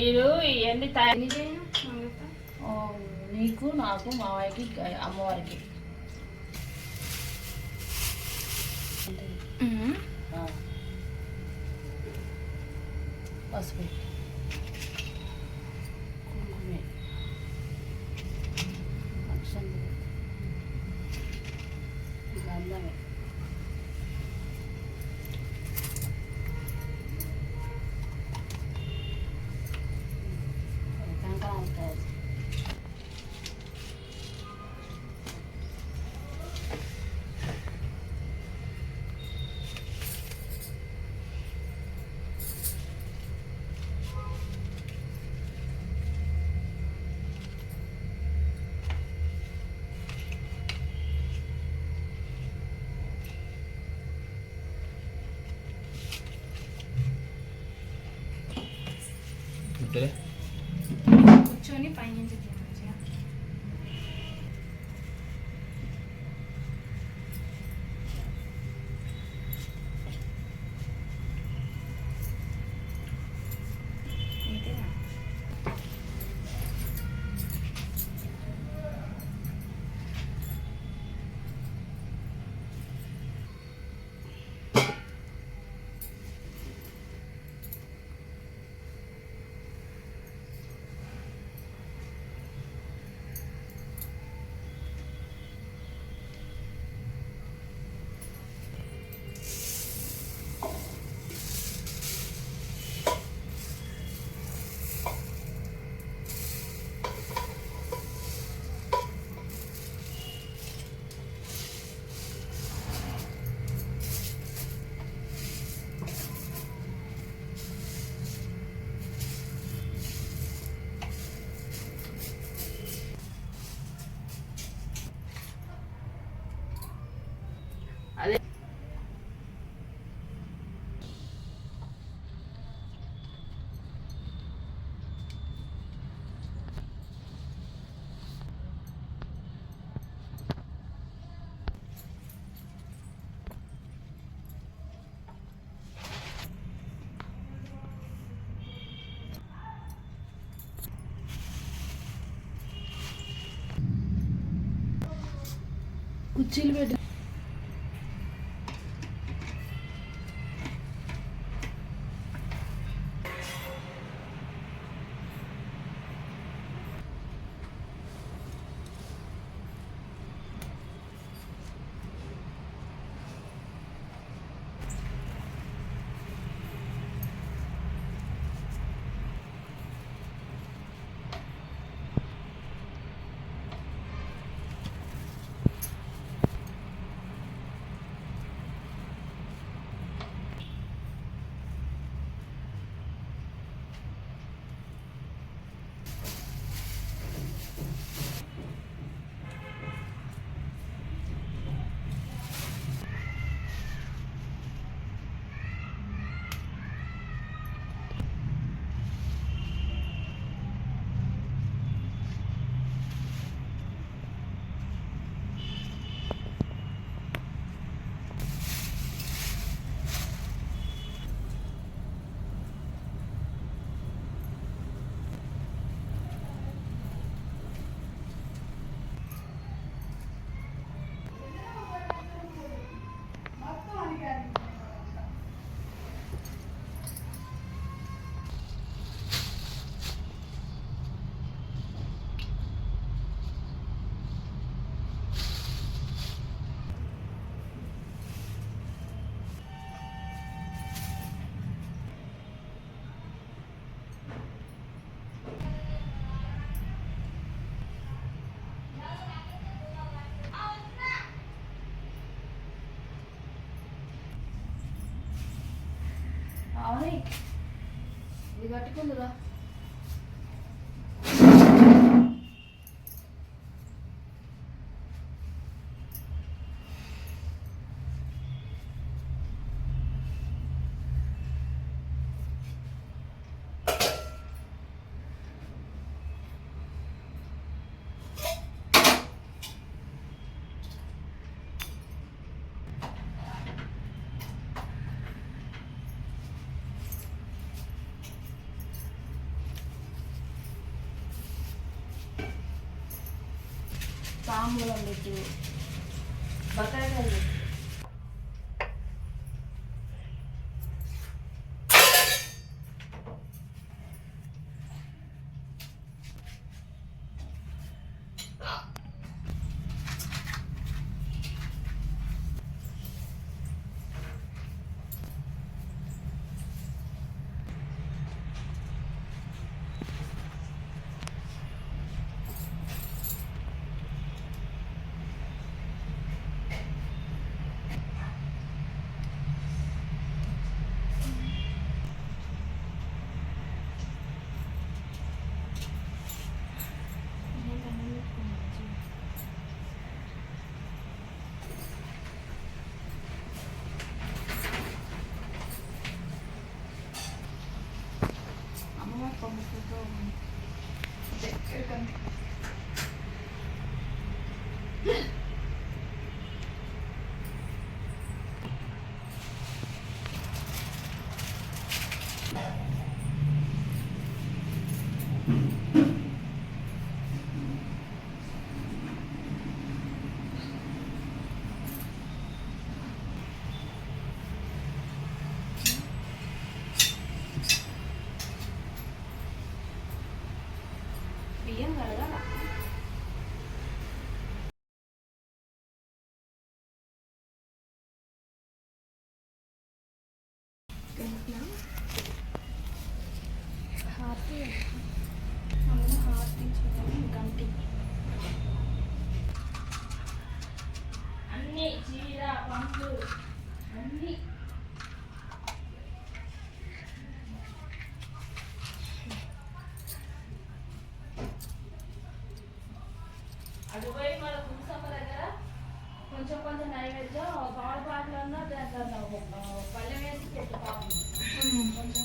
మీరు ఇవన్నీ తయారు నీకు నాకు మావయ్యకి అమ్మవారికి. పసుపు. udah deh. కుర్చీలు పెట్టి. అవును. ఇది కట్టుకుందిరా. తాంబూలం పెట్టు బకాయికాయలు From. అన్ని చీర పండ్లు అన్ని. అటు మన కుటుంబ దగ్గర కొంచెం కొంచెం నైవేద్యం పాల పాటలు కొంచెం